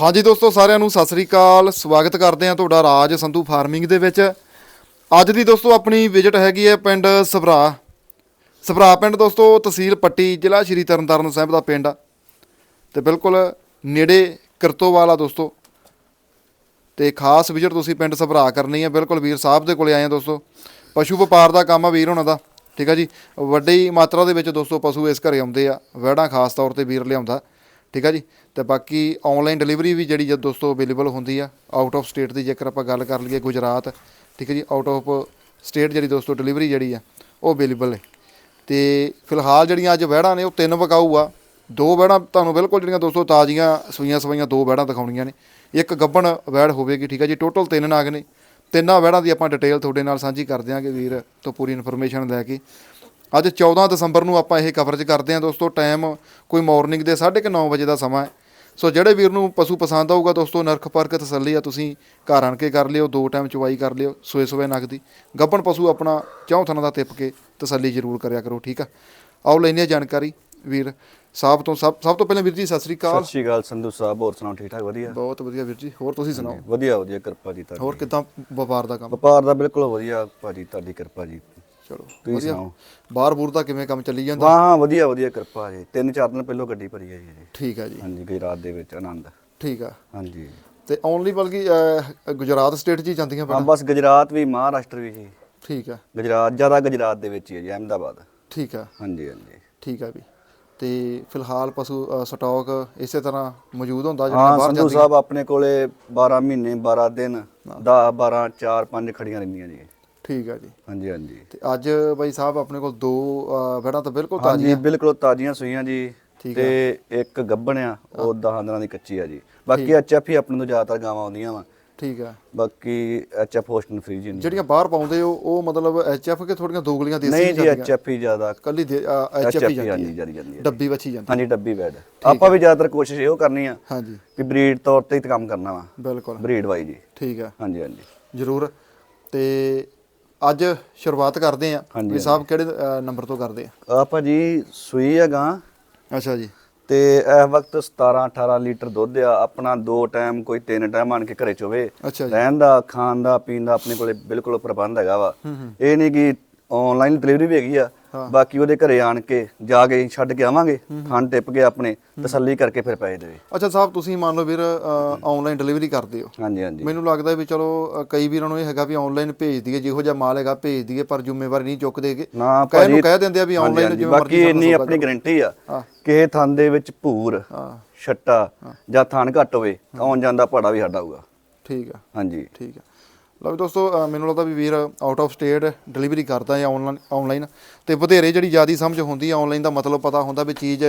ਹਾਂਜੀ ਦੋਸਤੋ, ਸਾਰਿਆਂ ਨੂੰ ਸਤਿ ਸ੍ਰੀ ਅਕਾਲ। ਸਵਾਗਤ ਕਰਦੇ ਹਾਂ ਤੁਹਾਡਾ ਰਾਜ ਸੰਧੂ ਫਾਰਮਿੰਗ ਦੇ ਵਿੱਚ। ਅੱਜ ਦੀ ਦੋਸਤੋ, ਆਪਣੀ ਵਿਜ਼ਿਟ ਹੈਗੀ ਹੈ ਪਿੰਡ ਸਭਰਾ। ਸਭਰਾ ਪਿੰਡ ਦੋਸਤੋ, ਤਹਿਸੀਲ ਪੱਟੀ, ਜ਼ਿਲ੍ਹਾ ਸ਼੍ਰੀ ਤਰਨਤਾਰਨ ਸਾਹਿਬ ਦਾ ਪਿੰਡ। ਆ ਤੇ ਬਿਲਕੁਲ ਨੇੜੇ ਕਿਰਤੋਵਾਲ ਆ ਦੋਸਤੋ। ਤੇ ਖਾਸ ਵਿਜ਼ਿਟ ਤੁਸੀਂ ਪਿੰਡ ਸਭਰਾ ਕਰਨੀ ਹੈ। ਬਿਲਕੁਲ ਵੀਰ ਸਾਹਿਬ ਦੇ ਕੋਲੇ ਆਏ ਆ ਦੋਸਤੋ। ਪਸ਼ੂ ਵਪਾਰ ਦਾ ਕੰਮ ਆ ਵੀਰ ਉਹਨਾਂ ਦਾ। ਠੀਕ ਆ ਜੀ? ਵੱਡੀ ਮਾਤਰਾ ਦੇ ਵਿੱਚ ਦੋਸਤੋ ਪਸ਼ੂ ਇਸ ਘਰੇ ਆਉਂਦੇ ਆ। ਵਹਿੜਾਂ ਖਾਸ ਤੌਰ ਤੇ ਵੀਰ ਲਿਆਉਂਦਾ। ਠੀਕ ਆ ਜੀ? ਤੇ ਬਾਕੀ ਆਨਲਾਈਨ ਡਿਲੀਵਰੀ ਵੀ ਜਿਹੜੀ ਜਦ ਦੋਸਤੋ ਅਵੇਲੇਬਲ ਹੁੰਦੀ ਆ ਆਊਟ ਆਫ ਸਟੇਟ ਦੀ ਜੇਕਰ ਆਪਾਂ ਗੱਲ ਕਰ ਲਈਏ ਗੁਜਰਾਤ, ਠੀਕ ਹੈ ਜੀ? ਆਊਟ ਆਫ ਸਟੇਟ ਜਿਹੜੀ ਦੋਸਤੋ ਡਿਲੀਵਰੀ ਜਿਹੜੀ ਆ, ਉਹ ਅਵੇਲੇਬਲ ਹੈ ਤੇ ਫਿਲਹਾਲ ਜਿਹੜੀਆਂ ਅੱਜ ਵਹਿੜਾਂ ਨੇ, ਉਹ ਤਿੰਨ ਵਕਾਊ ਆ। ਦੋ ਵਹਿੜਾਂ ਤੁਹਾਨੂੰ ਬਿਲਕੁਲ ਜਿਹੜੀਆਂ ਦੋਸਤੋ ਤਾਜ਼ੀਆਂ ਸੂਈਆਂ ਸਵਾਈਆਂ ਦੋ ਵਹਿੜਾਂ ਦਿਖਾਉਣੀਆਂ ਨੇ। ਇੱਕ ਗੱਬਣ ਵਹਿੜ ਹੋਵੇਗੀ, ਠੀਕ ਹੈ ਜੀ? ਟੋਟਲ ਤਿੰਨ ਨਾਗ ਨੇ। ਤਿੰਨਾਂ ਵਹਿੜਾਂ ਦੀ ਆਪਾਂ ਡਿਟੇਲ ਤੁਹਾਡੇ ਨਾਲ ਸਾਂਝੀ ਕਰ ਦਿਆਂਗੇ ਵੀਰ, ਤੋਂ ਪੂਰੀ ਇਨਫੋਰਮੇਸ਼ਨ ਲੈ ਕੇ। ਅੱਜ 14 ਦਸੰਬਰ ਨੂੰ ਆਪਾਂ ਇਹ ਕਵਰੇਜ ਕਰਦੇ ਹਾਂ ਦੋਸਤੋ ਟਾਈਮ ਕੋਈ ਮਾਰਨਿੰਗ ਦੇ 9:30 ਵਜੇ ਦਾ ਸਮਾਂ ਹੈ। ਸੋ ਜਿਹੜੇ ਵੀਰ ਨੂੰ ਪਸ਼ੂ ਪਸੰਦ ਆਊਗਾ ਦੋਸਤੋ ਨਰਖ ਪਰਖ ਤਸੱਲੀ ਆ ਤੁਸੀਂ ਘਰ ਆਣ ਕੇ ਕਰ ਲਿਓ ਦੋ ਟਾਈਮ ਚਵਾਈ ਕਰ ਲਿਓ ਸੋਏ ਸੋਏ ਨਗਦੀ ਗੱਬਣ ਪਸ਼ੂ ਆਪਣਾ ਚੌਂ ਥਣਾ ਦਾ ਤਿੱਪ ਕੇ ਤਸੱਲੀ ਜ਼ਰੂਰ ਕਰਿਆ ਕਰੋ ਠੀਕ ਆ? ਆਓ ਹਾਂ ਜਾਣਕਾਰੀ ਵੀਰ ਸਾਹਿਬ ਤੋਂ ਸਭ ਸਭ ਤੋਂ ਪਹਿਲਾਂ ਵੀਰ ਜੀ ਸਤਿ ਸ੍ਰੀ ਅਕਾਲ। ਸਤਿ ਸ਼੍ਰੀ ਅਕਾਲ ਸੰਧੂ ਸਾਹਿਬ ਹੋਰ ਸੁਣਾਓ ਠੀਕ ਠਾਕ ਵਧੀਆ? ਬਹੁਤ ਵਧੀਆ ਵੀਰ ਜੀ ਹੋਰ ਤੁਸੀਂ ਸੁਣਾਓ? ਵਧੀਆ ਵਧੀਆ ਕਿਰਪਾ ਜੀ ਤੁਹਾਡੀ। ਹੋਰ ਕਿਦਾਂ ਵਪਾਰ ਦਾ ਕੰਮ? ਵਪਾਰ ਦਾ ਬਿਲਕੁਲ ਵਧੀਆ ਭਾਜੀ ਤੁਹਾਡੀ ਕਿਰਪਾ ਜੀ। ਚਲੋ ਤੁਸੀਂ ਵਧੀਆ ਸੁਣਾਓ? ਬਾਹਰ ਬੂਰ ਦਾ ਕਿਵੇਂ ਕੰਮ ਚੱਲੀ ਜਾਂਦਾ? ਹਾਂ ਹਾਂ ਵਧੀਆ ਵਧੀਆ ਕਿਰਪਾ ਜੀ। ਤਿੰਨ ਚਾਰ ਦਿਨ ਪਹਿਲਾਂ ਗੱਡੀ ਭਰੀ ਹੈ ਜੀ। ਠੀਕ ਹੈ ਜੀ। ਹਾਂਜੀ ਗੁਜਰਾਤ ਦੇ ਵਿੱਚ ਆਨੰਦ। ਠੀਕ ਆ। ਹਾਂਜੀ। ਤੇ ਓਨਲੀ ਬਲਕਿ ਅਹ, ਗੁਜਰਾਤ ਸਟੇਟ 'ਚ ਹੀ ਜਾਂਦੀਆਂ ਹਾਂ ਬਸ ਗੁਜਰਾਤ ਵੀ ਮਹਾਰਾਸ਼ਟਰ ਵੀ ਜੀ। ਠੀਕ ਆ। ਗੁਜਰਾਤ ਜ਼ਿਆਦਾ ਗੁਜਰਾਤ ਦੇ ਵਿੱਚ ਹੀ ਹੈ ਜੀ ਅਹਿਮਦਾਬਾਦ। ਠੀਕ ਆ। ਹਾਂਜੀ ਹਾਂਜੀ। ਠੀਕ ਆ ਵੀ। ਤੇ ਫਿਲਹਾਲ ਪਸ਼ੂ ਅ, ਸਟਾਕ ਇਸੇ ਤਰ੍ਹਾਂ ਮੌਜੂਦ ਹੁੰਦਾ ਹਾਂ ਬਾਹਰ ਸੰਧੂ ਜਾਂਦੀਆਂ? ਸਾਹਿਬ ਆਪਣੇ ਕੋਲੇ 12 ਮਹੀਨੇ 12 ਦਿਨ 10 12 4 5 ਖੜੀਆਂ ਰਹਿੰਦੀਆਂ ਜੀ। ਠੀਕ ਆ ਜੀ। ਹਾਂਜੀ ਹਾਂਜੀ। ਤੇ ਅੱਜ ਬਾਈ ਸਾਹਿਬ ਆਪਣੇ ਕੋਲ ਦੋ ਅ, ਵਹਿੜਾਂ ਤਾਂ ਬਿਲਕੁਲ ਹਾਂਜੀ ਤਾਜ਼ੀਆਂ ਬਿਲਕੁਲ ਤਾਜ਼ੀਆਂ ਸੂਈਆਂ ਜੀ। ਤੇ ਇੱਕ ਗੱਬਣ ਆ ਉਹ 10 ਦਿਨਾਂ ਦੀ ਕੱਚੀ ਆ ਜੀ। ਬਾਕੀ ਐਚਐਫ ਹੀ ਆਪਣੇ ਤੋਂ ਜ਼ਿਆਦਾਤਰ ਗਾਵਾਂ ਆਉਂਦੀਆਂ ਵਾ। ਠੀਕ ਆ। ਬਾਕੀ ਐਚਐਫ ਹੋਸਟਨ ਫ੍ਰੀ ਜੀ ਜਿਹੜੀਆਂ ਬਾਹਰ ਪਾਉਂਦੇ ਹੋ ਉਹ ਮਤਲਬ ਐਚਐਫ ਕੇ ਥੋੜੀਆਂ ਦੋਗਲੀਆਂ ਦੇਸੀ ਨਹੀਂ ਜੀ ਐਚਐਫ ਹੀ ਜ਼ਿਆਦਾ। ਕੱਲੀ ਐਚਐਫ ਹੀ ਹੀ ਜਾਂਦੀ ਜਾਂਦੀ ਹੈ ਹੈ ਡੱਬੀ ਵੱਛੀ ਜਾਂਦੀ ਹਾਂਜੀ ਡੱਬੀ ਬੈਡ। ਆਪਾਂ ਵੀ ਜ਼ਿਆਦਾਤਰ ਕੋਸ਼ਿਸ਼ ਇਹੋ ਕਰਨੀ ਆ ਹਾਂਜੀ। ਵੀ ਬਰੀਡ ਤੌਰ ਤੇ ਹੀ ਕੰਮ ਕਰਨਾ ਵਾ। ਬਿਲਕੁਲ। ਬਰੀਡ ਵਾਈ ਜੀ। ਠੀਕ ਆ। ਹਾਂਜੀ ਹਾਂਜੀ। ਜ਼ਰੂਰ। ਤੇ ਅੱਜ ਸ਼ੁਰੂਆਤ ਕਰਦੇ ਆ ਵੀ ਸਾਹਿਬ ਕਿਹੜੇ ਨੰਬਰ ਤੋਂ ਕਰਦੇ ਆ? ਆਪਾਂ ਜੀ ਸੂਈ ਹੈਗਾ ਅੱਛਾ ਜੀ। ਤੇ ਇਸ ਵਕਤ 17 18 ਲੀਟਰ ਦੁੱਧ ਆ। ਆਪਣਾ ਦੋ ਟਾਈਮ ਕੋਈ ਤਿੰਨ ਟਾਈਮ ਆਣ ਕੇ ਘਰੇ ਚੋਵੇ। ਅੱਛਾ ਜੀ। ਰਹਿਣ ਦਾ ਖਾਣ ਦਾ ਪੀਣ ਦਾ ਆਪਣੇ ਕੋਲੇ ਬਿਲਕੁਲ ਪ੍ਰਬੰਧ ਹੈਗਾ ਵਾ। ਇਹ ਨਹੀਂ ਕਿ ਆਨਲਾਈਨ ਡਿਲੀਵਰੀ ਵੀ ਹੈਗੀ ਆ। ਬਾਕੀ ਉਹਦੇ ਘਰੇ ਆਣ ਕੇ ਜਾ ਕੇ ਛੱਡ ਕੇ ਆਵਾਂਗੇ ਖਾਣ ਟਿਪ ਕੇ ਆਪਣੇ ਤਸੱਲੀ ਕਰਕੇ ਫਿਰ ਪੈਸੇ ਦੇਵੇ। ਅੱਛਾ ਸਾਹਿਬ ਤੁਸੀਂ ਮੰਨ ਲਓ ਵੀਰ ਆਨਲਾਈਨ ਡਿਲੀਵਰੀ ਕਰਦੇ ਹੋ। ਹਾਂਜੀ ਹਾਂਜੀ। ਮੈਨੂੰ ਲੱਗਦਾ ਵੀ ਚਲੋ ਕਈ ਵੀਰਾਂ ਨੂੰ ਇਹ ਹੈਗਾ ਵੀ ਆਨਲਾਈਨ ਭੇਜ ਦਈਏ ਜਿਹੋ ਜਿਹਾ ਮਾਲ ਹੈਗਾ ਭੇਜ ਦਈਏ ਪਰ ਜ਼ਿੰਮੇਵਾਰੀ ਨਹੀਂ ਚੁੱਕਦੇ ਨਾ ਕਹੇ ਨੂੰ ਕਹਿ ਦਿੰਦੇ ਆ ਵੀ ਆਨਲਾਈਨ ਜਿਵੇਂ ਬਾਕੀ ਇੰਨੀ ਆਪਣੀ ਗਾਰੰਟੀ ਆ ਹਾਂ। ਕਿਸੇ ਥਾਂ ਦੇ ਵਿੱਚ ਭੂਰ ਛੱਟਾ ਜਾਂ ਥਾਨ ਘੱਟ ਹੋਵੇ ਆਉਣ ਜਾਣ ਦਾ ਭਾੜਾ ਵੀ ਸਾਡਾ ਹੋਊਗਾ। ਠੀਕ ਆ। ਹਾਂਜੀ। ਠੀਕ ਆ। ਲਓ ਵੀ ਦੋਸਤੋ ਮੈਨੂੰ ਲੱਗਦਾ ਵੀ ਵੀਰ ਆਊਟ ਆਫ ਸਟੇਟ ਡਿਲੀਵਰੀ ਕਰਦਾ ਹੈ ਆਨਲਾਈਨ ਆਨਲਾਈਨ ਤੇ ਵਧੇਰੇ ਜਿਹੜੀ ਜਿਆਦੀ ਸਮਝ ਹੁੰਦੀ ਹੈ ਆਨਲਾਈਨ ਦਾ ਮਤਲਬ ਪਤਾ ਹੁੰਦਾ ਵੀ ਚੀਜ਼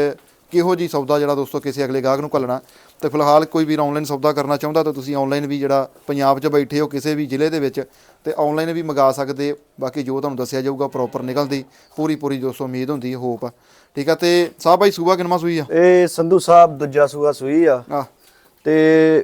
ਕਿਹੋ ਜੀ ਸੌਦਾ ਜਿਹੜਾ ਦੋਸਤੋ ਕਿਸੇ ਅਗਲੇ ਗਾਹਕ ਨੂੰ ਘੱਲਣਾ। ਤੇ ਫਿਲਹਾਲ ਕੋਈ ਵੀਰ ਆਨਲਾਈਨ ਸੌਦਾ ਕਰਨਾ ਚਾਹੁੰਦਾ ਤਾਂ ਤੁਸੀਂ ਆਨਲਾਈਨ ਵੀ ਜਿਹੜਾ ਪੰਜਾਬ 'ਚ ਬੈਠੇ ਹੋ ਕਿਸੇ ਵੀ ਜ਼ਿਲ੍ਹੇ ਦੇ ਵਿੱਚ ਤੇ ਆਨਲਾਈਨ ਵੀ ਮੰਗਾ ਸਕਦੇ। ਬਾਕੀ ਜੋ ਤੁਹਾਨੂੰ ਦੱਸਿਆ ਜਾਊਗਾ ਪ੍ਰੋਪਰ ਨਿਕਲਦੀ ਪੂਰੀ ਪੂਰੀ ਦੋਸਤੋ ਉਮੀਦ ਹੁੰਦੀ ਹੈ ਹੋਪ ਆ ਠੀਕ ਆ ਤੇ ਸਾਹਿਬ ਭਾਈ ਸੂਬਾ ਕਿਨਮਾ ਸੂਈ ਆ? ਇਹ ਸੰਧੂ ਸਾਹਿਬ ਦੂਜਾ ਸੂਆ ਸੂਈ ਆ। ਆ ਤੇ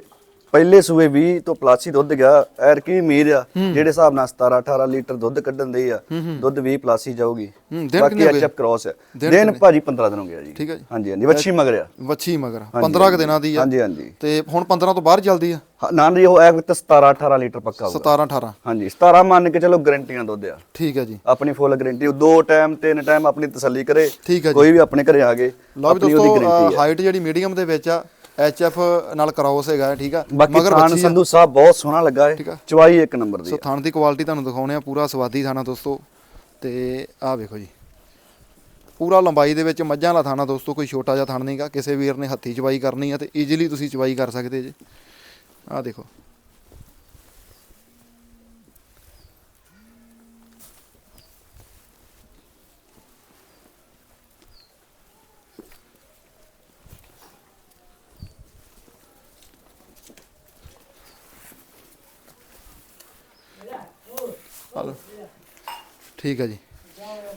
ਪਹਿਲੇ ਸੂਏ 20 ਤੋਂ ਪਲਾਸੀ ਦੁੱਧ ਗਿਆ। ਐਰ ਕੀ ਉਮੀਦ ਆ ਜਿਹੜੇ ਹਿਸਾਬ ਨਾਲ 17 18 ਲੀਟਰ ਦੁੱਧ ਕੱਢਣ ਦੇ ਆ ਦੁੱਧ 20 ਪਲਾਸੀ ਜਾਊਗੀ। ਹੂੰ, ਬਾਕੀ? ਐਚਐਫ ਕ੍ਰਾਸ ਹੈ ਦਿਨ ਭਾਜੀ 15 ਦਿਨ ਹੋ ਗਿਆ ਜੀ। ਠੀਕ ਹੈ ਜੀ। ਹਾਂਜੀ ਹਾਂਜੀ ਵੱਛੀ ਮਗਰ ਆ। ਵੱਛੀ ਮਗਰ 15 ਕੁ ਦਿਨਾਂ ਦੀ ਆ। ਹਾਂਜੀ ਹਾਂਜੀ। ਤੇ ਹੁਣ 15 ਤੋਂ ਬਾਹਰ ਚੱਲਦੀ ਆ? ਨਾ ਜੀ ਉਹ ਐ ਵਕਤ 17 18 ਲੀਟਰ ਪੱਕਾ ਹੋਊਗਾ। 17 18 ਹਾਂਜੀ 17 ਮੰਨ ਕੇ ਚਲੋ ਗਾਰੰਟੀਆਂ ਦੁੱਧ ਆ। ਠੀਕ ਹੈ ਜੀ। ਆਪਣੀ ਫੁੱਲ ਗਾਰੰਟੀ ਦੋ ਟਾਈਮ ਤਿੰਨ ਟਾਈਮ ਆਪਣੀ ਤਸੱਲੀ ਕਰੇ। ਕੋਈ ਵੀ ਆਪਣੇ ਘਰੇ ਆ ਗਏ ਲਓ ਵੀ ਦੋਸਤੋ ਹਾਈਟ ਜਿਹੜੀ ਮੀਡੀਅਮ ਦੇ ਵਿੱਚ ਆ ਐਚਐਫ ਨਾਲ ਕ੍ਰਾਸ ਹੈਗਾ ਠੀਕ ਆ? ਮਗਰ ਬੱਚੀ ਸੰਧੂ ਸਾਹਿਬ ਬਹੁਤ ਸੋਹਣਾ ਲੱਗਾ। ਹੈ ਚਵਾਈ ਇੱਕ ਨੰਬਰ ਦੀ ਸੋ ਥਣ ਦੀ ਕੁਆਲਿਟੀ ਤੁਹਾਨੂੰ ਦਿਖਾਉਣੇ ਆ ਪੂਰਾ ਸਵਾਦੀ ਥਾਣਾ ਦੋਸਤੋ। ਤੇ ਆਹ ਵੇਖੋ ਜੀ। ਪੂਰਾ ਲੰਬਾਈ ਦੇ ਵਿੱਚ ਮੱਝਾਂ ਵਾਲਾ ਥਾਣਾ ਦੋਸਤੋ ਕੋਈ ਛੋਟਾ ਜਿਹਾ ਥਣ ਨਹੀਂਗਾ ਕਿਸੇ ਵੀਰ ਨੇ ਹੱਥੀ ਚਵਾਈ ਕਰਨੀ ਆ ਤੇ ਈਜ਼ੀਲੀ ਤੁਸੀਂ ਚਵਾਈ ਕਰ ਸਕਦੇ ਜੀ। ਆਹ ਦੇਖੋ। ਠੀਕ ਹੈ ਜੀ।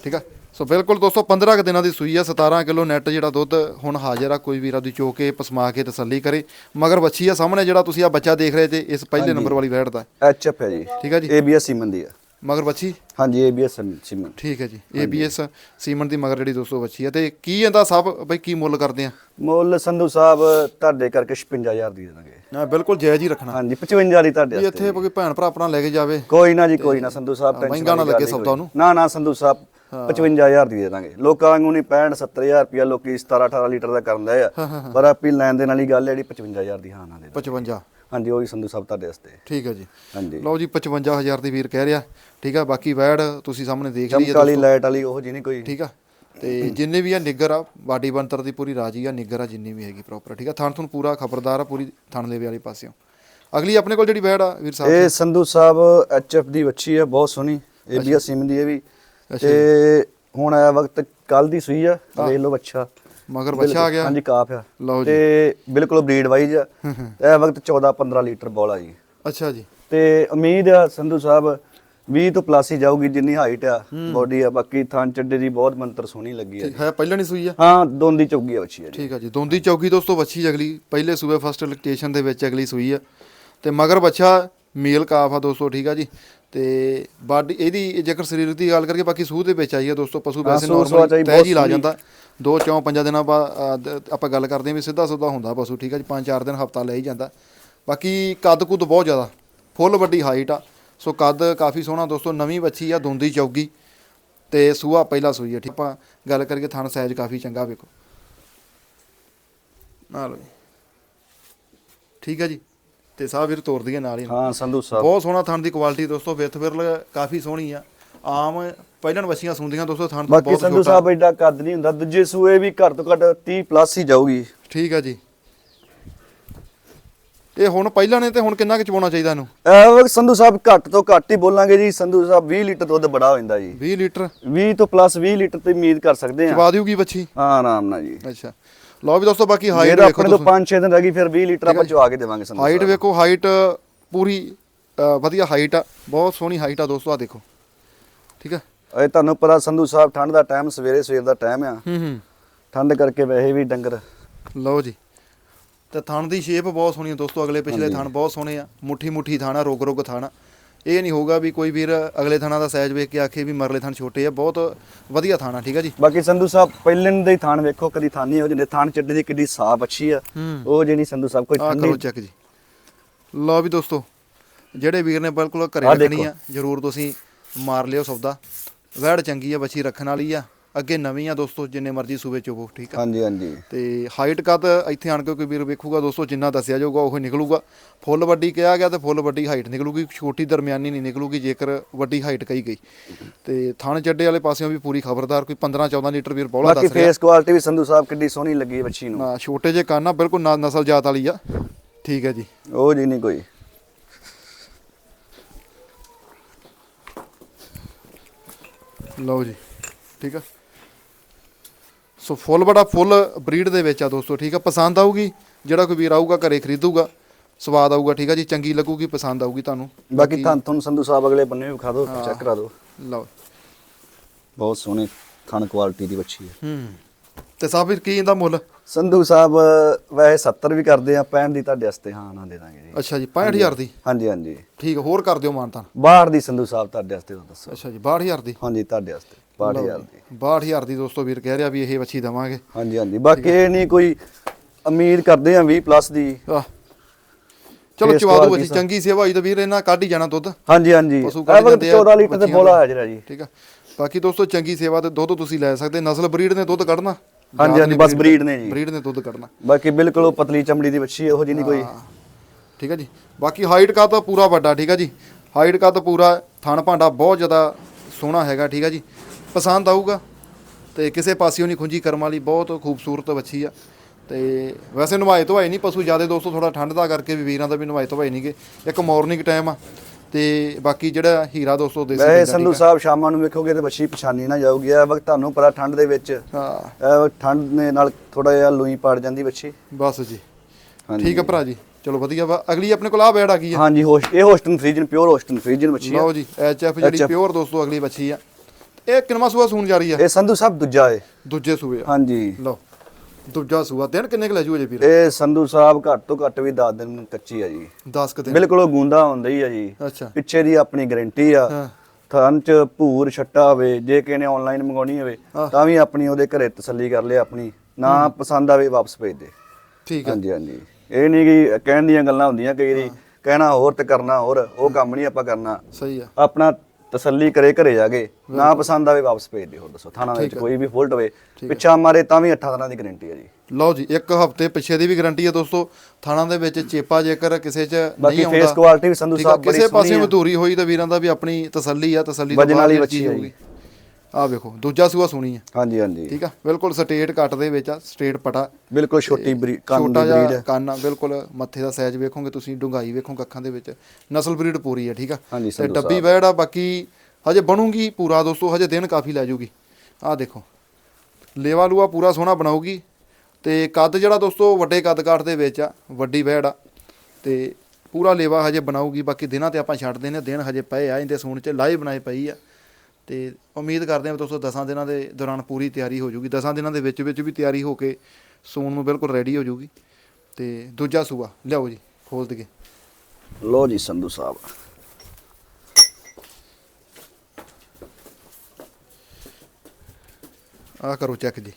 ਠੀਕ ਆ। ਸੋ ਬਿਲਕੁਲ ਦੋਸਤੋ 15 ਕੁ ਦਿਨਾਂ ਦੀ ਸੂਈ ਆ 17 ਕਿਲੋ ਨੈਟ ਜਿਹੜਾ ਦੁੱਧ ਹੁਣ ਹਾਜ਼ਰ ਆ ਕੋਈ ਵੀਰਾ ਦੀ ਚੋ ਕੇ ਪਸਮਾ ਕੇ ਤਸੱਲੀ ਕਰੇ। ਮਗਰ ਬੱਚੀ ਆ ਸਾਹਮਣੇ ਜਿਹੜਾ ਤੁਸੀਂ ਆ ਬੱਚਾ ਦੇਖ ਰਹੇ ਤੇ ਇਸ ਪਹਿਲੇ ਨੰਬਰ ਵਾਲੀ ਵੈੜ ਦਾ। ਐਚਐਫ ਹੈ ਜੀ। ਠੀਕ ਆ ਜੀ। ਏਬੀਐਸ ਸੀਮਨ ਦੀ ਆ। ਮਗਰ ਬੱਚੀ ਹਾਂਜੀ ਏਬੀਐਸ ਸਿਮਨ। ਠੀਕ ਹੈ ਜੀ ABS ਸੀਮਨ ਦੀ ਮਗਰ ਜਿਹੜੀ ਦੋਸਤੋ ਬੱਚੀ ਹੈ ਤੇ ਕੀ ਇਹਦਾ ਸਭ ਬਈ ਕੀ ਮੁੱਲ ਕਰਦੇ ਆ? ਮੁੱਲ ਸੰਧੂ ਸਾਹਿਬ ਤੁਹਾਡੇ ਕਰਕੇ 56000 ਦੀ ਦੇ ਦਾਂਗੇ। ਨਾ ਬਿਲਕੁਲ ਜਾਇਜ਼ ਹੀ ਰੱਖਣਾ। ਹਾਂਜੀ 55 ਦੀ ਤੁਹਾਡੇ ਵਾਸਤੇ ਇੱਥੇ ਕੋਈ ਭੈਣ ਭਰਾ ਆਪਣਾ ਲੈ ਕੇ ਜਾਵੇ। ਕੋਈ ਨਾ ਜੀ ਕੋਈ ਨਾ ਸੰਧੂ ਸਾਹਿਬ tension ਮਹਿੰਗਾ ਨਾ ਲੱਗੇ ਸੌਦਾ। ਉਹਨੂੰ। ਨਾ ਨਾ ਸੰਧੂ ਸਾਹਿਬ 55000 ਦੀ ਦੇ ਦਾਂਗੇ। ਲੋਕਾਂ ਵਾਂਗੂ ਨਹੀਂ 65 70000 ਰੁਪਇਆ ਲੋਕੀ 17 18 ਲੀਟਰ ਦਾ ਕਰਨ ਆ। ਪਰ ਆਪੀ ਲੈਣ ਦੇ ਨਾਲ ਹੀ ਗੱਲ ਹੈ ਜਿਹੜੀ 55000 ਦੀ ਹਾਂ ਨਾ ਦੇ ਦਾਂਗੇ। 55 ਹਾਂਜੀ ਉਹੀ ਸੰਧੂ ਸਾਹਿਬ ਤੁਹਾਡੇ ਵਾਸਤੇ। ਠੀਕ ਹੈ ਜੀ। ਹਾਂਜੀ। ਲਓ ਜੀ 55000 ਦੀ ਵੀਰ ਕਹਿ ਰਿਹਾ। ਠੀਕ ਆ ਬਾਕੀ ਵੈੜ ਤੁਸੀਂ ਸਾਹਮਣੇ ਦੇਖ ਲਈ ਚਮਕਾਲੀ ਲਾਈਟ ਵਾਲੀ ਉਹ ਜੀ ਨਹੀਂ ਕੋਈ। ਠੀਕ ਆ ਤੇ ਜਿੰਨੇ ਵੀ ਆ ਨਿੱਗਰ ਆ ਬਾਡੀ ਬੰਤਰ ਦੀ ਪੂਰੀ ਰਾਜੀ ਆ ਨਿੱਗਰ ਆ ਜਿੰਨੀ ਵੀ ਹੈਗੀ ਪ੍ਰੋਪਰ ਠੀਕ ਆ। ਥਣ ਤੁਹਾਨੂੰ ਪੂਰਾ ਖਬਰਦਾਰ ਆ ਪੂਰੀ ਥਣ ਦੇ ਵਾਲੀ ਪਾਸਿਓਂ। ਅਗਲੀ ਆਪਣੇ ਕੋਲ ਜਿਹੜੀ ਵੈੜ ਆ ਵੀਰ ਸਾਹਿਬ ਇਹ ਸੰਧੂ ਸਾਹਿਬ ਐਚਐਫ ਦੀ ਵੱਛੀ ਹੈ ਬਹੁਤ ਸੋਹਣੀ ਏਬੀਐਸ ਸਿਮ ਦੀ ਇਹ ਵੀ। ਤੇ ਹੁਣ ਆਇਆ ਵਕਤ ਕੱਲ ਦੀ ਸੂਈ ਆ ਵੇਖ ਲਓ ਬੱਚਾ ਮਗਰ ਬੱਚਾ ਆ ਗਿਆ। ਹਾਂਜੀ ਕਾਫ ਆ। ਲਓ ਜੀ। ਤੇ ਬਿਲਕੁਲ ਬਰੀਡ ਵਾਈਜ਼ ਇਹ ਵਕਤ 14 15 ਲੀਟਰ ਬੋਲ ਆ ਜੀ। ਅੱਛਾ ਜੀ। ਤੇ ਉਮੀਦ ਆ ਸੰਧੂ ਸਾਹਿਬ 20 ਤੋਂ ਪਲੱਸ ਹੀ ਜਾਊਗੀ ਜਿੰਨੀ ਹਾਈਟ ਆ। ਬੋਡੀ ਆ ਬਾਕੀ ਥਾਂ ਚੱਡੇ ਦੀ ਬਹੁਤ ਮੰਤਰ ਸੋਹਣੀ ਲੱਗੀ ਆ ਹੈ ਪਹਿਲਾਂ ਨਹੀਂ ਸੂਈ ਆ? ਹਾਂ ਦੋਂਦੀ ਚੁੱਗੀ ਆ ਬੱਚੀ ਆ ਠੀਕ ਆ ਜੀ ਦੋਂਦੀ ਚੌਕੀ ਦੋਸਤੋ ਬੱਚੀ ਅਗਲੀ ਪਹਿਲੇ ਸੂਬੇ ਫਸਟ ਲੋਕੇਸ਼ਨ ਦੇ ਵਿੱਚ ਅਗਲੀ ਸੂਈ ਆ। ਤੇ ਮਗਰ ਬੱਚਾ ਮੇਲ ਕਾਫ ਆ ਦੋਸਤੋ ਠੀਕ ਆ ਜੀ? ਤੇ ਬਾਡੀ ਇਹਦੀ ਜੇਕਰ ਸਰੀਰ ਦੀ ਗੱਲ ਕਰੀਏ ਬਾਕੀ ਸੂਹ ਦੇ ਵਿੱਚ ਆਈ ਆ ਦੋਸਤੋ ਪਸ਼ੂ ਵੈਸੇ ਸੂਹ ਨਾਰਮਲ ਜੀ ਲਾ ਜਾਂਦਾ। ਦੋ ਚੌਂ ਪੰਜਾਂ ਦਿਨਾਂ ਬਾਅਦ ਆਪਾਂ ਗੱਲ ਕਰਦੇ ਹਾਂ ਵੀ ਸਿੱਧਾ ਸੁੱਧਾ ਹੁੰਦਾ ਪਸ਼ੂ ਠੀਕ ਆ ਜੀ? ਪੰਜ ਚਾਰ ਦਿਨ ਹਫਤਾ ਲੈ ਹੀ ਜਾਂਦਾ। ਬਾਕੀ ਕੱਦ ਕੁੱਦ ਬਹੁਤ ਜ਼ਿਆਦਾ ਫੁੱਲ ਵੱਡੀ ਹਾਈਟ ਆ। ਸੋ ਕੱਦ ਕਾਫੀ ਸੋਹਣਾ ਦੋਸਤੋ ਨਵੀਂ ਬੱਚੀ ਆ ਦੋਂਦੀ ਚੌਗੀ। ਤੇ ਸੂਆ ਪਹਿਲਾ ਸੂਈ ਆ ਠੀਕ ਆਪਾਂ ਗੱਲ ਕਰਕੇ ਥਣ ਸਾਈਜ਼ ਕਾਫੀ ਚੰਗਾ ਵੇਖੋ। ਆ ਜੀ। ਠੀਕ ਹੈ ਜੀ? ਤੇ ਸਾਹ ਵੀਰ ਤੋਰ ਦਈਏ ਨਾਲ ਹੀ। ਹਾਂ ਸੰਧੂ ਸਾਹਿਬ। ਬਹੁਤ ਸੋਹਣਾ ਥਣ ਦੀ ਕੁਆਲਿਟੀ ਦੋਸਤੋ ਵਿਥ ਵਿਰਲ ਕਾਫੀ ਸੋਹਣੀ ਆ। ਆਮ ਪਹਿਲਣ ਵਸੀਆਂ ਸੁੰਦੀਆਂ ਦੋਸਤੋ ਥਣ ਤੋਂ ਬਾਕੀ ਬਹੁਤ ਸੰਧੂ ਸਾਹਿਬ ਐਡਾ ਕੱਦ ਨਹੀਂ ਹੁੰਦਾ। ਦੂਜੇ ਸੂਏ ਵੀ ਘੱਟ ਤੋਂ ਘੱਟ 30 ਪਲੱਸ ਹੀ ਜਾਊਗੀ। ਠੀਕ ਹੈ ਜੀ। ਇਹ ਹੁਣ ਪਹਿਲਾਂ ਨੇ ਤੇ ਹੁਣ ਕਿੰਨਾ ਕੁ ਚਵਾਉਣਾ ਚਾਹੀਦਾ ਇਹਨੂੰ? ਇਹ ਵਕਤ ਸੰਧੂ ਸਾਹਿਬ ਘੱਟ ਤੋਂ ਘੱਟ ਹੀ ਬੋਲਾਂਗੇ ਜੀ। ਸੰਧੂ ਸਾਹਿਬ 20 ਲੀਟਰ ਦੁੱਧ ਬੜਾ ਹੋ ਜਾਂਦਾ ਜੀ। 20 ਲੀਟਰ? 20 ਤੋਂ ਪਲੱਸ 20 ਲੀਟਰ ਤੇ ਉਮੀਦ ਕਰ ਸਕਦੇ ਹਾਂ। ਚਵਾ ਦਿਊਗੀ ਬੱਚੀ? ਹਾਂ ਆਰਾਮ ਨਾਲ ਜੀ। ਅੱਛਾ। ਲਓ ਵੀ ਦੋਸਤੋ ਬਾਕੀ ਹਾਈਟ ਵੇਖੋ ਆਪਣੇ ਤੋਂ 5-6 ਦਿਨ ਰਹਿ ਗਈ ਫਿਰ 20 ਲੀਟਰ ਆਪਾਂ ਚਵਾ ਕੇ ਦੇਵਾਂਗੇ ਸੰਧੂ ਹਾਈਟ ਵੇਖੋ ਹਾਈਟ ਪੂਰੀ ਵਧੀਆ ਹਾਈਟ ਆ। ਬਹੁਤ ਸੋਹਣੀ ਹਾਈਟ ਆ ਦੋਸਤੋ ਆ ਦੇਖੋ। ਠੀਕ ਆ ਇਹ ਤੁਹਾਨੂੰ ਪਤਾ ਸੰਧੂ ਸਾਹਿਬ ਠੰਡ ਦਾ ਟਾਈਮ ਸਵੇਰੇ ਸਵੇਰ ਦਾ ਟਾਈਮ ਆ। ਹੂੰ ਹੂੰ। ਠੰਡ ਕਰਕੇ ਵੈਸੇ ਵੀ ਡੰਗਰ। ਲਓ ਜੀ। ਤੇ ਥਣ ਦੀ ਸ਼ੇਪ ਬਹੁਤ ਸੋਹਣੀ ਹੈ ਦੋਸਤੋ ਅਗਲੇ ਪਿਛਲੇ ਥਣ ਬਹੁਤ ਸੋਹਣੇ ਆ। ਮੁੱਠੀ ਮੁੱਠੀ ਥਣ ਆ ਰੋਗ ਰੋਗ ਥਣ ਆ। ਇਹ ਨਹੀਂ ਹੋਊਗਾ ਵੀ ਕੋਈ ਵੀਰ ਅਗਲੇ ਥਣਾ ਦਾ ਸਾਈਜ਼ ਵੇਖ ਕੇ ਆਖੇ ਵੀ ਮਰਲੇ ਥਣ ਛੋਟੇ ਆ ਬਹੁਤ ਵਧੀਆ ਥਣ ਠੀਕ ਆ ਜੀ? ਬਾਕੀ ਸੰਧੂ ਸਾਹਿਬ ਪਹਿਲੇ ਦੇ ਥਾਣ ਵੇਖੋ ਕਦੀ ਥਾਨੀ ਹੋ ਜਾਂਦੇ ਥਾਣ ਚੱਡੇ ਦੀ ਕਿੱਡੀ ਸਾਫ਼ ਅੱਛੀ ਆ। ਉਹ ਜਿਹੜੀ ਸੰਧੂ ਸਾਹਿਬ ਕੋਈ ਆ ਠੰਡੀ ਕਰੋ ਚੈੱਕ ਜੀ। ਲਓ ਵੀ ਦੋਸਤੋ ਜਿਹੜੇ ਵੀਰ ਨੇ ਬਿਲਕੁਲ ਘਰੇ ਆਹ ਰੱਖਣੀ ਦੇਖੋ। ਆ ਜਰੂਰ ਤੁਸੀਂ ਮਾਰ ਲਿਓ ਸੌਦਾ। ਵੈੜ ਚੰਗੀ ਆ ਬੱਚੀ ਰੱਖਣ ਵਾਲੀ ਆ। ਅੱਗੇ ਨਵੀਂ ਆ ਦੋਸਤੋ ਜਿੰਨੇ ਮਰਜ਼ੀ ਸੂਬੇ ਚੋਵੋ ਠੀਕ ਆ? ਹਾਂਜੀ ਹਾਂਜੀ। ਤੇ ਹਾਈਟ ਕੱਦ ਇੱਥੇ ਆਣ ਕੇ ਕੋਈ ਵੀਰ ਵੇਖੂਗਾ ਦੋਸਤੋ ਜਿੰਨਾ ਦੱਸਿਆ ਜਾਊਗਾ ਉਹ ਨਿਕਲੂਗਾ। ਫੁੱਲ ਵੱਡੀ ਕਿਹਾ ਗਿਆ ਤੇ ਫੁੱਲ ਵੱਡੀ ਹਾਈਟ ਨਿਕਲੂਗੀ ਛੋਟੀ ਦਰਮਿਆਨੀ ਨਹੀਂ ਨਿਕਲੂਗੀ ਜੇਕਰ ਵੱਡੀ ਹਾਈਟ ਕਹੀ ਗਈ। ਤੇ ਥਣ ਚੱਡੇ ਵਾਲੇ ਪਾਸਿਓਂ ਵੀ ਪੂਰੀ ਖਬਰਦਾਰ ਕੋਈ 15 14 ਲੀਟਰ ਵੀਰ ਬੋਲਾ ਬਾਕੀ ਦੱਸ ਰਿਹਾ। ਫੇਸ ਕੁਆਲਿਟੀ ਵੀ ਸੰਧੂ ਸਾਹਿਬ ਕਿੱਡੀ ਸੋਹਣੀ ਲੱਗੀ ਬੱਚੀ ਨੂੰ। ਨਾ ਛੋਟੇ ਜੇ ਕੰਨ ਆ ਬਿਲਕੁਲ ਨਾ- ਨਸਲ ਜਾਤ ਵਾਲੀ ਆ। ਠੀਕ ਹੈ ਜੀ। ਉਹ ਜੀ ਨਹੀਂ ਕੋਈ। ਲਓ ਜੀ ਠੀਕ ਆ। ਸੋ ਫੁੱਲ ਬੜਾ ਫੁੱਲ ਬਰੀਡ ਦੇ ਵਿੱਚ ਆ ਦੋਸਤੋ ਠੀਕ ਆ? ਪਸੰਦ ਆਊਗੀ? ਜਿਹੜਾ ਕੋਈ ਵੀਰ ਆਊਗਾ ਘਰੇ ਖਰੀਦੂਗਾ ਸਵਾਦ ਆਊਗਾ ਠੀਕ ਆ ਜੀ? ਚੰਗੀ ਲੱਗੂਗੀ ਪਸੰਦ ਆਊਗੀ ਤੁਹਾਨੂੰ। ਬਾਕੀ ਥਾਂ ਤੁਹਾਨੂੰ ਸੰਧੂ ਸਾਹਿਬ ਅਗਲੇ ਬੰਨੇ ਵੀ ਵਿਖਾ ਦਿਓ ਚੈੱਕ ਕਰਾ ਦਿਓ। ਲਓ। ਬਹੁਤ ਸੋਹਣੀ ਥਣ ਕੁਆਲਿਟੀ ਦੀ ਬੱਚੀ ਹੈ। ਹੂੰ। ਤੇ ਸਾਹਿਬ ਕੀ ਇਹਦਾ ਮੁੱਲ? ਸੰਧੂ ਸਾਹਿਬ ਵੈਸੇ 70 ਵੀ ਕਰਦੇ ਆ 65 ਦੀ ਤੁਹਾਡੇ ਵਾਸਤੇ ਹਾਂ ਨਾ ਦੇ ਦਾਂਗੇ ਜੀ। ਅੱਛਾ ਜੀ 65000 ਦੀ? ਹਾਂਜੀ ਹਾਂਜੀ। ਠੀਕ ਹੋਰ ਕਰ ਦਿਓ ਮਾਨਤਾਨ। ਬਾਹਰ ਦੀ ਸੰਧੂ ਸਾਹਿਬ ਤੁਹਾਡੇ ਵਾਸਤੇ ਤਾਂ ਦੱਸੋ। ਅੱਛਾ ਜੀ 62000 ਦੀ? ਹਾਂਜੀ ਤੁਹਾਡੇ ਵਾਸਤੇ। 62000 ਦੀ। 62000 ਦੀ ਦੋਸਤੋ ਵੀਰ ਕਹਿ ਰਿਹਾ ਵੀ ਇਹ ਵੱਛੀ ਦਵਾਂਗੇ। ਹਾਂਜੀ ਹਾਂਜੀ। ਬਾਕੀ ਇਹ ਨਹੀਂ ਕੋਈ ਉਮੀਦ ਕਰਦੇ ਆ 20 ਪਲੱਸ ਦੀ। ਚਲੋ ਚਵਾ ਦੋ ਅਸੀਂ ਚੰਗੀ ਸੇਵਾ ਹੋਈ ਤਾਂ ਵੀਰ ਇਹਨਾਂ ਕੱਢ ਹੀ ਜਾਣਾ ਦੁੱਧ। ਹਾਂਜੀ ਹਾਂਜੀ। ਪਸ਼ੂ ਇਹ ਕੱਢ ਵਕਤ ਜਾਂਦੇ ਆ। 14 ਲੀਟਰ ਤੇ ਬੋਲਾ। ਹਾਜ਼ਰ ਆ ਜੀ। ਠੀਕ ਆ। ਬਾਕੀ ਦੋਸਤੋ ਚੰਗੀ ਸੇਵਾ ਤੇ ਦੁੱਧ ਤੁਸੀਂ ਲੈ ਸਕਦੇ। ਨਸਲ ਬਰੀਡ ਨੇ ਦੁੱਧ ਕੱਢਣਾ। ਹਾਂਜੀ ਹਾਂਜੀ ਬਸ ਬਰੀਡ ਨੇ ਜੀ। ਬਰੀਡ ਨੇ ਦੁੱਧ ਕੱਢਣਾ। ਬਾਕੀ ਬਿਲਕੁਲ ਉਹ ਪਤਲੀ ਚਮੜੀ ਦੀ ਬੱਚੀ ਇਹੋ ਜੀ ਨਹੀਂ ਕੋਈ। ਠੀਕ ਹੈ ਜੀ। ਬਾਕੀ ਹਾਈਟ ਕਾ ਤਾਂ ਪੂਰਾ ਵੱਡਾ ਠੀਕ ਹੈ ਜੀ। ਹਾਈਟ ਕਾ ਤਾਂ ਪੂਰਾ ਥਣ ਭਾਂਡਾ ਬਹੁਤ ਜ਼ਿਆਦਾ ਸੋਹਣਾ ਹੈਗਾ ਠੀਕ ਹੈ ਜੀ। ਪਸੰਦ ਆਊਗਾ ਤੇ ਕਿਸੇ ਪਾਸਿਓਂ ਨਹੀਂ ਖੁੰਜੀ ਕਰਮ ਵਾਲੀ ਬਹੁਤ ਖੂਬਸੂਰਤ ਬੱਚੀ ਆ। ਤੇ ਵੈਸੇ ਨਵਾਏ ਧਵਾਏ ਨਹੀਂ ਪਸ਼ੂ ਜ਼ਿਆਦਾ ਦੋਸਤੋ ਥੋੜਾ ਠੰਡ ਦਾ ਕਰਕੇ ਵੀ ਵੀਰਾਂ ਦਾ ਵੀ ਨਵਾਏ ਧਵਾਏ ਨਹੀਂਗੇ। ਇੱਕ ਮਾਰਨਿੰਗ ਟਾਈਮ ਆ ਤੇ ਬਾਕੀ ਜਿਹੜਾ ਹੀਰਾ ਦੋਸਤੋ ਦੇਸੀ ਵੈਸੇ ਸੰਧੂ ਸਾਹਿਬ ਸ਼ਾਮਾਂ ਨੂੰ ਵੇਖੋਗੇ ਤੇ ਬੱਚੀ ਪਛਾਣੀ ਨਾ ਜਾਊਗੀ। ਇਹ ਵਕਤ ਤੁਹਾਨੂੰ ਪਤਾ ਠੰਡ ਦੇ ਵਿੱਚ ਆ। ਹਾਂ ਠੰਡ ਦੇ ਨਾਲ ਥੋੜਾ ਜਿਹਾ ਲੂਈ ਪੜ ਜਾਂਦੀ ਬੱਚੀ ਬਸ ਜੀ। ਹਾਂਜੀ। ਠੀਕ ਆ ਭਰਾ ਜੀ। ਚਲੋ ਵਧੀਆ ਵਾ। ਅਗਲੀ ਆਪਣੇ ਕੋਲ ਆ ਬੈੜ ਆ ਗਈ ਆ। ਹਾਂਜੀ ਹੋਸਟ ਇਹ ਹੋਸਟਨ ਫਰੀਜਨ ਪਿਓਰ ਹੋਸਟਨ ਫਰੀਜਨ ਬੱਚੀ ਹੈ ਲਓ ਜੀ ਐਚਐਫ ਜਿਹੜੀ ਪਿਓਰ ਦੋਸਤੋ ਅਗਲੀ ਬੱਚੀ ਆ। ਇਹ ਕਿੰਨਵਾਂ ਸੂਆ ਸੂਣ ਜਾ ਰਹੀ ਆ? ਇਹ ਸੰਧੂ ਸਾਹਿਬ ਦੂਜਾ ਹੈ ਦੂਜੇ ਸੂਏ ਆ। ਹਾਂਜੀ। ਲਓ ਦੂਜਾ ਸੂਆ। ਦਿਨ ਕਿੰਨੇ ਕੁ ਲੈ ਜੂ ਅਜੇ ਵੀਰ? ਇਹ ਸੰਧੂ ਸਾਹਿਬ ਘੱਟ ਤੋਂ ਘੱਟ ਵੀ 10 ਦਿਨ ਕੱਚੀ ਆ ਜੀ। 10 ਕੁ ਦਿਨ। ਬਿਲਕੁਲ ਉਹ ਗੁੰਦਾ ਹੁੰਦਾ ਹੀ ਆ ਜੀ। ਅੱਛਾ। ਪਿੱਛੇ ਦੀ ਆਪਣੀ ਗਾਰੰਟੀ ਆ। ਹਾਂ। ਚ ਭੂਰ ਛੱਟਾ ਹੋਵੇ ਜੇ ਕਿਸੇ ਨੇ ਆਨਲਾਈਨ ਮੰਗਾਉਣੀ ਹੋਵੇ ਤਾਂ ਵੀ ਆਪਣੀ ਉਹਦੇ ਘਰੇ ਤਸੱਲੀ ਕਰ ਲਿਆ ਆਪਣੀ। ਨਾ ਪਸੰਦ ਆਵੇ ਵਾਪਸ ਭੇਜ ਦੇ। ਠੀਕ ਹੈ ਹਾਂਜੀ ਹਾਂਜੀ। ਇਹ ਨਹੀਂ ਕਿ ਕਹਿਣ ਦੀਆਂ ਗੱਲਾਂ ਹੁੰਦੀਆਂ ਕਈ ਵਾਰੀ ਕਹਿਣਾ ਹੋਰ ਤੇ ਕਰਨਾ ਹੋਰ ਉਹ ਕੰਮ ਨਹੀਂ ਆਪਾਂ ਕਰਨਾ। ਸਹੀ ਆ। ਆਪਣਾ ਤਸੱਲੀ ਕਰੇ ਘਰੇ ਜਾ ਕੇ ਨਾ ਪਸੰਦ ਆਵੇ ਵਾਪਸ ਭੇਜ ਦਿਓ ਦੱਸੋ। ਥਾਣਾ ਵਿੱਚ ਕੋਈ ਵੀ ਫੋਲਟ ਹੋਵੇ ਪਿੱਛਾ ਮਾਰੇ ਤਾਂ ਵੀ 8 ਦਿਨਾਂ ਦੀ ਗਾਰੰਟੀ ਹੈ ਜੀ। ਲਓ ਜੀ ਇੱਕ ਹਫ਼ਤੇ ਪਿੱਛੇ ਦੀ ਵੀ ਗਾਰੰਟੀ ਹੈ ਦੋਸਤੋ। ਥਾਣਾ ਦੇ ਵਿੱਚ ਚੇਪਾ ਜੇਕਰ ਕਿਸੇ 'ਚ ਬਾਕੀ ਨਹੀਂ ਆਉਂਦਾ ਫੇਸ ਕੁਆਲਿਟੀ ਵੀ ਸੰਧੂ ਸਾਹਿਬ ਬੜੀ ਕਿਸੇ ਪਾਸੇ ਸੋਹਣੀ ਆ ਮਧੂਰੀ ਹੋਈ ਤਾਂ ਵੀਰਾਂ ਦਾ ਵੀ ਆਪਣੀ ਤਸੱਲੀ ਆ ਤਸੱਲੀ ਤੋਂ ਬਾਅਦ ਚੀਜ਼ ਹੋਊਗੀ। ਆ ਵੇਖੋ ਦੂਜਾ ਸੂਆ ਸੁਣੀ ਆ। ਹਾਂਜੀ ਹਾਂਜੀ। ਠੀਕ ਆ? ਬਿਲਕੁਲ ਸਟੇਟ ਕੱਟ ਦੇ ਵਿੱਚ ਆ ਸਟੇਟ ਪਟਾ। ਬਿਲਕੁਲ ਛੋਟੀ ਬਰੀ ਕੰਨ ਛੋਟਾ ਦੀ ਬਰੀਡ। ਜਿਹਾ ਕੰਨ ਆ ਬਿਲਕੁਲ ਮੱਥੇ ਦਾ ਸਾਈਜ਼ ਵੇਖੋਗੇ ਤੁਸੀਂ ਡੂੰਘਾਈ ਵੇਖੋਗੇ ਅੱਖਾਂ ਦੇ ਵਿੱਚ। ਨਸਲ ਬਰੀਡ ਪੂਰੀ ਹੈ ਠੀਕ ਆ? ਹਾਂਜੀ ਤੇ ਸੰਧੂ ਡੱਬੀ ਵੈੜ ਆ ਬਾਕੀ ਹਜੇ ਬਣੂਗੀ ਪੂਰਾ ਦੋਸਤੋ ਹਜੇ ਦਿਨ ਕਾਫੀ ਲੈ ਜੂਗੀ। ਆਹ ਦੇਖੋ ਲੇਵਾ ਲੂਆ ਪੂਰਾ ਸੋਹਣਾ ਬਣਾਉਗੀ ਤੇ ਕੱਦ ਜਿਹੜਾ ਦੋਸਤੋ ਵੱਡੇ ਕੱਦ ਕਾਠ ਦੇ ਵਿੱਚ ਆ ਵੱਡੀ ਵੈੜ ਆ। ਤੇ ਪੂਰਾ ਲੇਵਾ ਹਜੇ ਬਣਾਉਗੀ ਬਾਕੀ ਦਿਨਾਂ ਤੇ ਆਪਾਂ ਛੱਡਦੇ ਨੇ ਦਿਨ ਹਜੇ ਪਏ ਆ ਇਹਦੇ ਸੂਣ ਚ ਲਾਏ ਬਣਾਏ ਪਈ ਆ। ਤੇ ਉਮੀਦ ਕਰਦੇ ਹਾਂ ਦੋਸਤੋ 10 ਦਿਨਾਂ ਦੇ ਦੌਰਾਨ ਪੂਰੀ ਤਿਆਰੀ ਹੋ ਜੂਗੀ। 10 ਦਿਨਾਂ ਦੇ ਵਿੱਚ ਵਿੱਚ ਵੀ ਤਿਆਰੀ ਹੋ ਕੇ ਸੂਣ ਨੂੰ ਬਿਲਕੁਲ ਰੈਡੀ ਹੋ ਜੂਗੀ। ਤੇ ਦੂਜਾ ਸੂਆ ਲਿਆਓ ਜੀ ਖੋਲ ਦਈਏ। ਲੋ ਜੀ ਸੰਧੂ ਸਾਹਿਬ। ਆਹ ਕਰੋ ਚੈੱਕ ਜੀ।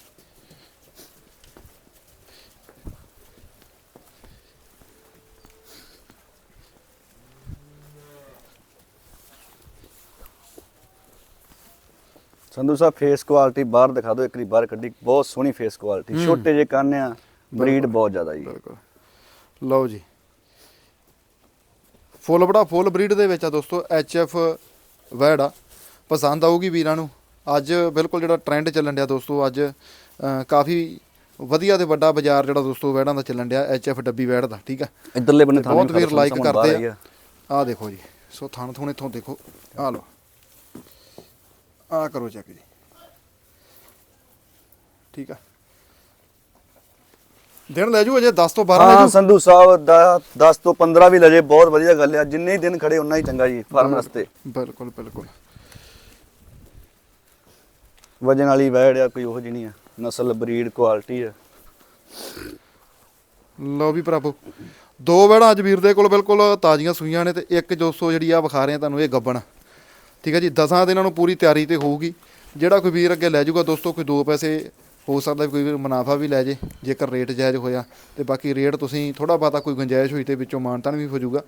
ਸੰਧੂ ਸਾਹਿਬ ਫੇਸ ਕੁਆਲਿਟੀ ਬਾਹਰ ਦਿਖਾ ਦਿਓ ਇੱਕ ਵਾਰੀ ਬਾਹਰ ਕੱਢੀ ਬਹੁਤ ਸੋਹਣੀ ਫੇਸ ਕੁਆਲਿਟੀ ਛੋਟੇ ਜੇ ਕੰਨ ਆ ਬਰੀਡ ਬਹੁਤ ਜ਼ਿਆਦਾ ਜੀ। ਬਿਲਕੁਲ। ਲਓ ਜੀ। ਫੁੱਲ ਬੜਾ ਫੁੱਲ ਬਰੀਡ ਦੇ ਵਿੱਚ ਆ ਦੋਸਤੋ ਐਚ ਐਫ ਵੈੜ ਆ। ਪਸੰਦ ਆਊਗੀ ਵੀਰਾਂ ਨੂੰ। ਅੱਜ ਬਿਲਕੁਲ ਜਿਹੜਾ ਟ੍ਰੈਂਡ ਚੱਲਣ ਡਿਆ ਦੋਸਤੋ ਅੱਜ ਕਾਫੀ ਵਧੀਆ ਤੇ ਵੱਡਾ ਬਾਜ਼ਾਰ ਜਿਹੜਾ ਦੋਸਤੋ ਵੈੜਾਂ ਦਾ ਚੱਲਣ ਡਿਆ ਐਚ ਐਫ ਡੱਬੀ ਵੈੜ ਦਾ ਠੀਕ ਆ? ਇਧਰਲੇ ਬੰਨੇ ਥਾਂ ਬਹੁਤ ਵੀਰ ਲਾਈਕ ਕਰਦੇ ਆ। ਆਹ ਦੇਖੋ ਜੀ। ਸੋ ਥਣ ਥੁਣ ਇੱਥੋਂ ਦੇਖੋ। ਆਹ ਲਓ। ਆਹ ਕਰੋ ਚੈੱਕ ਜੀ। ਠੀਕ ਆ। ਦਿਨ ਲੈ ਜੂ ਅਜੇ 10 ਤੋਂ 12 ਲੈ ਹਾਂ ਜੂ? ਸੰਧੂ ਸਾਹਿਬ ਦਾ 10 ਤੋਂ 15 ਵੀ ਲਜੇ ਬਹੁਤ ਵਧੀਆ ਗੱਲ ਆ। ਜਿੰਨੇ ਹੀ ਦਿਨ ਖੜੇ ਉਨਾ ਹੀ ਚੰਗਾ ਜੀ ਫਾਰਮ ਵਾਸਤੇ ਬਿਲਕੁਲ ਬਿਲਕੁਲ। ਵਜਨ ਵਾਲੀ ਵੈੜ ਆ ਕੋਈ ਉਹ ਜਿਹੀ ਨਹੀਂ ਆ। ਨਸਲ ਬਰੀਡ ਕੁਆਲਿਟੀ ਆ। ਲਓ ਵੀ ਭਰਾਵੋ ਦੋ ਵੈੜਾਂ ਅੱਜ ਵੀਰ ਦੇ ਕੋਲ ਬਿਲਕੁਲ ਤਾਜ਼ੀਆਂ ਸੂਈਆਂ ਨੇ ਤੇ ਇੱਕ 200 ਜਿਹੜੀ ਆ ਵਿਖਾ ਰਹੇ ਆ ਤੁਹਾਨੂੰ ਇਹ ਗੱਬਣ। ਠੀਕ ਹੈ ਜੀ, ਦਸਾਂ ਦਿਨਾਂ ਨੂੰ ਪੂਰੀ ਤਿਆਰੀ ਤੇ ਹੋਊਗੀ। ਜਿਹੜਾ ਕੋਈ ਵੀਰ ਅੱਗੇ ਲੈ ਜਾਊਗਾ ਦੋਸਤੋ, ਕੋਈ ਦੋ ਪੈਸੇ ਹੋ ਸਕਦਾ, ਕੋਈ ਵੀਰ ਮੁਨਾਫਾ ਵੀ ਲੈ ਜੇ, ਜੇਕਰ ਰੇਟ ਜਾਇਜ਼ ਹੋਇਆ। ਤੇ ਬਾਕੀ ਰੇਟ ਤੁਸੀਂ ਥੋੜਾ ਬਾਤਾ ਕੋਈ ਗੁੰਜਾਇਸ਼ ਹੋਈ ਤੇ ਵਿੱਚੋਂ ਮਾਨਤਾਨ ਵੀ ਹੋ ਜਾਊਗਾ।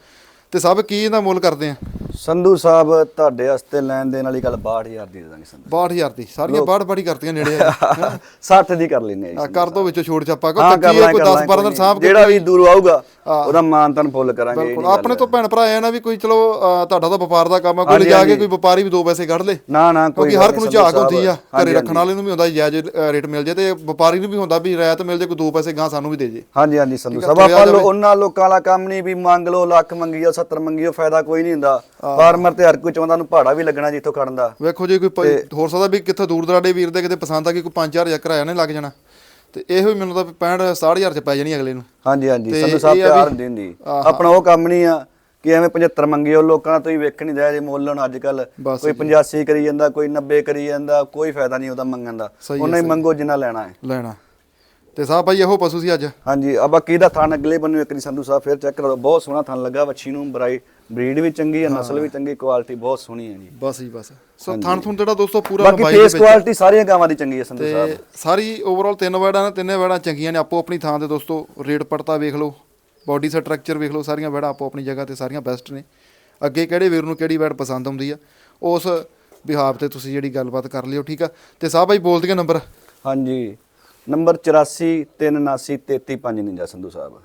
ਤੇ ਸਭ ਕੀ ਇਹਦਾ ਮੁੱਲ ਕਰਦੇ ਆ? ਸੰਧੂ ਸਾਹਿਬ ਤੁਹਾਡੇ ਵਾਸਤੇ ਲੈਣ ਦੇਣ ਵਾਲੀ ਗੱਲ 62000 ਦੀ ਦੇ ਦਾਂਗੇ ਸੰਧੂ। 62000 ਦੀ। ਸਾਰੀਆਂ ਬਾੜ ਬਾੜੀ ਕਰਤੀਆਂ ਨੇੜੇ ਆ ਜੀ। 60 ਦੀ ਕਰ ਲੈਨੇ ਆ ਆ ਕਰ ਦੋ ਵਿੱਚੋਂ ਛੋੜ ਛਾਪਾ ਕੋ ਲਾਂ ਕੋਈ 10 12 ਦਿਨ ਸਾਹਬ ਜਿਹੜਾ ਵੀ ਦੂਰੋਂ ਆਊਗਾ। ਉਹਦਾ ਮਾਨਤਨ ਫੁੱਲ ਕਰਾਂਗੇ ਆਪਣੇ ਤੋਂ ਭੈਣ ਭਰਾ ਆਇਆ ਨਾ ਵੀ ਕੋਈ ਚਲੋ ਤੁਹਾਡਾ ਤਾਂ ਵਪਾਰ ਦਾ ਕੰਮ ਆ ਕੋਈ ਲਿਜਾ ਕੇ। ਕੋਈ ਵਪਾਰੀ ਵੀ ਦੋ ਪੈਸੇ ਕੱਢ ਲੇ। ਨਾ ਨਾ ਕੋਈ ਕਿਉਂਕਿ ਹਰ ਕੋਈ ਨੂੰ ਝਾਕ ਹੁੰਦੀ ਆ। ਘਰੇ ਰੱਖਣ ਵਾਲੇ ਨੂੰ ਵੀ ਹੁੰਦਾ ਜਾਇਜ਼ ਰੇਟ ਮਿਲ ਜੇ ਤੇ ਵਪਾਰੀ ਨੂੰ ਵੀ ਹੁੰਦਾ ਵੀ ਰਿਆਇਤ ਮਿਲ ਜੇ ਕੋਈ ਦੋ ਪੈਸੇ ਗਾਂ ਸਾਨੂੰ ਵੀ ਦੇ ਜੇ। ਹਾਂਜੀ ਹਾਂਜੀ ਸੰਧੂ ਆ, ਸਾਹਿਬ ਆਪਾਂ ਲੋ। ਉਹਨਾਂ ਲੋਕਾਂ ਵਾਲਾ ਕੰਮ ਨਹੀਂ ਵੀ ਮੰਗ ਲਓ ਲੱਖ ਮੰਗੀਓ 70 ਮੰਗੀਓ ਫਾਇਦਾ ਕੋਈ ਨਹੀਂ ਹੁੰਦਾ। ਫਾਰਮਰ ਤੇ ਹਰ ਕੋਈ ਚਾਹੁੰਦਾ ਨੂੰ ਭਾੜਾ ਵੀ ਲੱਗਣਾ ਜਿੱਥੋਂ ਖੜਨ ਦਾ। ਵੇਖੋ ਜੇ ਕੋਈ ਹੋਰ ਸਕਦਾ ਵੀ ਕਿੱਥੇ ਦੂਰ ਦਰਾਡੇ ਵੀਰ ਦੇ ਕਿਤੇ ਪਸੰਦ ਆ ਕਿ ਕੋਈ 5000 ਜਾਂ ਕਿਰਾਇਆ ਨੇ ਲੱਗ ਜਾਣਾ। ਤੇ ਇਹੋ ਹੀ ਮੈਨੂੰ ਤਾਂ 65 60000 ਚ ਪੈ ਜਾਣੀ ਅਗਲੇ ਨੂੰ। ਹਾਂਜੀ ਹਾਂਜੀ। ਆ ਵੀ- ਪਿਆਰ ਹੁੰਦੀ ਹੁੰਦੀ ਆਪਣਾ ਉਹ ਕੰਮ ਨਹੀਂ ਆ ਕਿ ਐਵੇਂ 75 ਮੰਗਿਓ ਲੋਕਾਂ ਦਾ ਤੁਸੀਂ ਵੇਖ ਨਹੀਂ ਰਿਹਾ ਜੇ ਮੁੱਲ ਹੁਣ ਅੱਜ ਕੱਲ ਕੋਈ 85 ਕਰੀ ਜਾਂਦਾ ਕੋਈ 90 ਕਰੀ ਜਾਂਦਾ ਕੋਈ ਫਾਇਦਾ ਨਹੀਂ ਉਹਦਾ ਮੰਗਣ ਦਾ। ਹੈ, ਉਹਨਾਂ ਹੀ। ਮੰਗੋ ਜਿੰਨਾ ਲੈਣਾ ਹੈ। ਲੈਣਾ। ਤੇ ਸਾਹਿਬ ਭਾਈ ਇਹੋ ਪਸ਼ੂ ਸੀ ਅੱਜ? ਹਾਂਜੀ ਆ ਬਾਕੀ ਦਾ ਥਣ ਅਗਲੇ ਬੰਨੇ ਇੱਕ ਦੀ ਸੰਧੂ ਸਾਹਿਬ ਫਿਰ ਚੈੱਕ ਕਰੋ ਬਹੁਤ ਸੋਹਣਾ ਥਣ ਲੱਗਾ ਵੱਛੀ ਨੂੰ ਬਰਾਈ ਬਰੀਡ ਵੀ ਚੰਗੀ ਹੈ ਨਸਲ ਵੀ ਚੰਗੀ ਕੁਆਲਿਟੀ ਬਹੁਤ ਸੋਹਣੀ ਹੈ ਜੀ। ਬਸ ਹੀ ਬਸ। ਸੋ ਥਣ ਥੁਣ ਜਿਹੜਾ ਦੋਸਤੋ ਪੂਰਾ ਬਾਕੀ ਫੇਸ ਕੁਆਲਿਟੀ ਸਾਰੀਆਂ ਗਾਵਾਂ ਦੀ ਚੰਗੀ ਹੈ ਸੰਧੂ ਸਾਹਿਬ। ਤੇ ਸਾਰੀ ਓਵਰਆਲ ਤਿੰਨ ਵੈੜਾਂ ਨੇ ਤਿੰਨੇ ਵੈੜਾਂ ਚੰਗੀਆਂ ਨੇ। ਆਪੋ ਆਪਣੀ ਥਾਂ ਤੇ ਦੋਸਤੋ ਰੇਟ ਪੜਤਾ ਵੇਖ ਲਓ ਬਾਡੀ ਸਟਰਕਚਰ ਵੇਖ ਲਓ ਸਾਰੀਆਂ ਵੈੜਾਂ ਆਪੋ ਆਪਣੀ ਜਗ੍ਹਾ ਤੇ ਸਾਰੀਆਂ ਬੈਸਟ ਨੇ। ਅੱਗੇ ਕਿਹੜੇ ਵੀਰ ਨੂੰ ਕਿਹੜੀ ਵੈੜ ਪਸੰਦ ਆਉਂਦੀ ਆ ਉਸ ਬਿਹਾਫ ਤੇ ਤੁਸੀਂ ਜਿਹੜੀ ਗੱਲਬਾਤ ਕਰ ਲਿਓ ਠੀਕ ਆ? ਤੇ ਸਾਹਿਬ ਭਾਈ ਬੋਲ ਦਈਏ ਨੰਬਰ? ਹਾਂਜੀ। ਨੰਬਰ 84 379 3359 ਸੰਧੂ ਸਾਹਿਬ।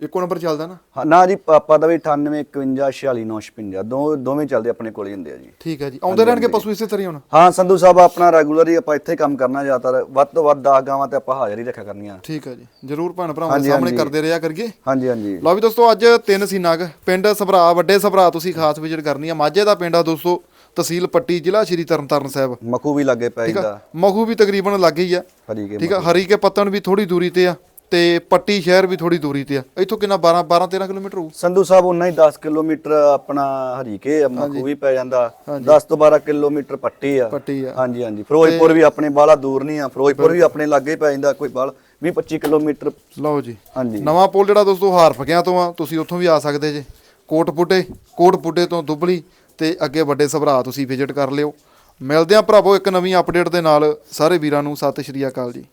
ਇੱਕੋ ਨੰਬਰ ਚੱਲਦਾ ਨਾ? ਹਾਂ ਨਾ ਜੀ ਪਾਪਾ ਦਾ ਵੀ 98 51 46 956 ਦੋ ਦੋਵੇਂ ਚੱਲਦੇ ਆਪਣੇ ਕੋਲ ਹੀ ਹੁੰਦੇ ਆ ਜੀ। ਠੀਕ ਹੈ ਜੀ। ਆਉਂਦੇ ਰਹਿਣਗੇ ਪਸ਼ੂ ਇਸੇ ਤਰ੍ਹਾਂ ਹੀ ਹੁਣ? ਹਾਂ ਸੰਧੂ ਸਾਹਿਬ ਆਪਣਾ ਰੈਗੂਲਰ ਹੀ ਆਪਾਂ ਇੱਥੇ ਕੰਮ ਕਰਨਾ ਜ਼ਿਆਦਾਤਰ। ਵੱਧ ਤੋਂ ਵੱਧ 10 ਗਾਵਾਂ ਤੇ ਆਪਾਂ ਹਾਜ਼ਰ ਰੱਖਿਆ ਕਰਨੀਆਂ। ਠੀਕ ਹੈ ਜੀ। ਜਰੂਰ ਭੈਣ ਭਰਾਵਾਂ ਦੇ ਸਾਹਮਣੇ। ਕਰਦੇ ਰਿਹਾ ਕਰੀਏ। ਹਾਂਜੀ ਹਾਂਜੀ। ਲਓ ਵੀ ਦੋਸਤੋ ਅੱਜ ਤਿੰਨ ਸੀ ਨਗ ਪਿੰਡ ਸਭਰਾ ਵੱਡੇ ਸਭਰਾ ਤੁਸੀਂ ਖਾਸ ਵਿਜ਼ਿਟ ਕਰਨੀ ਆ। ਮਾਝੇ ਦਾ ਪਿੰਡ ਆ ਦੋਸਤੋ। ਤਹਿਸੀਲ ਪੱਟੀ ਜ਼ਿਲ੍ਹਾ ਸ਼੍ਰੀ ਤਰਨਤਾਰਨ ਸਾਹਿਬ। ਮਖੂ ਵੀ ਲੱਗੇ ਪੈ ਠੀਕ ਆ? ਜਾਂਦਾ। ਮਖੂ ਵੀ ਤਕਰੀਬਨ ਲੱਗ ਹੀ ਆ। ਹਰੀ ਕੇ ਠੀਕ ਆ? ਹਰੀ ਕੇ ਪੱਤਣ ਵੀ ਥੋੜੀ ਦੂਰੀ ਤੇ ਆ ਤੇ ਪੱਟੀ ਸ਼ਹਿਰ ਵੀ ਥੋੜੀ ਦੂਰੀ ਤੇ ਆ। ਇੱਥੋਂ ਕਿੰਨਾ? 12 12 13 ਕਿਲੋਮੀਟਰ ਹੋਊ? ਸੰਧੂ ਸਾਹਿਬ ਉਨਾ ਹੀ 10 ਕਿਲੋਮੀਟਰ ਆਪਣਾ ਹਰੀਕੇ ਮਖੂ ਵੀ ਪੈ ਜਾਂਦਾ। 10 ਤੋਂ 12 ਕਿਲੋਮੀਟਰ ਪੱਟੀ ਆ। ਪੱਟੀ ਆ। ਹਾਂਜੀ ਹਾਂਜੀ। ਫਿਰੋਜ਼ਪੁਰ ਵੀ ਆਪਣੇ ਬਾਲਾ ਦੂਰ ਨਹੀਂ ਆ। ਫਿਰੋਜ਼ਪੁਰ ਵੀ ਆਪਣੇ ਲਾਗੇ ਪੈ ਜਾਂਦਾ ਕੋਈ ਬਾਲ 20 25 ਕਿਲੋਮੀਟਰ। ਲਓ ਜੀ। ਹਾਂਜੀ। ਨਵਾਂ ਪੁਲ ਜਿਹੜਾ ਦੋਸਤੋ ਹਾਰ ਫਕਿਆਂ ਤੋਂ ਆ ਤੁਸੀਂ ਉੱਥੋਂ ਵੀ ਆ ਸਕਦੇ ਜੇ। ਕੋਟਪੁੱਟੇ ਕੋਟਪੁੱਟੇ ਤੋਂ ਦੁਬਲੀ ਤੇ ਅੱਗੇ ਵੱਡੇ ਸਭਰਾ ਤੁਸੀਂ ਵਿਜ਼ਿਟ ਕਰ ਲਿਓ। ਮਿਲਦੇ ਆ ਭਰਾਵੋ ਇੱਕ ਨਵੀਂ ਅਪਡੇਟ ਦੇ ਨਾਲ। ਸਾਰੇ ਵੀਰਾਂ ਨੂੰ ਸਤਿ ਸ਼੍ਰੀ ਅਕਾਲ ਜੀ।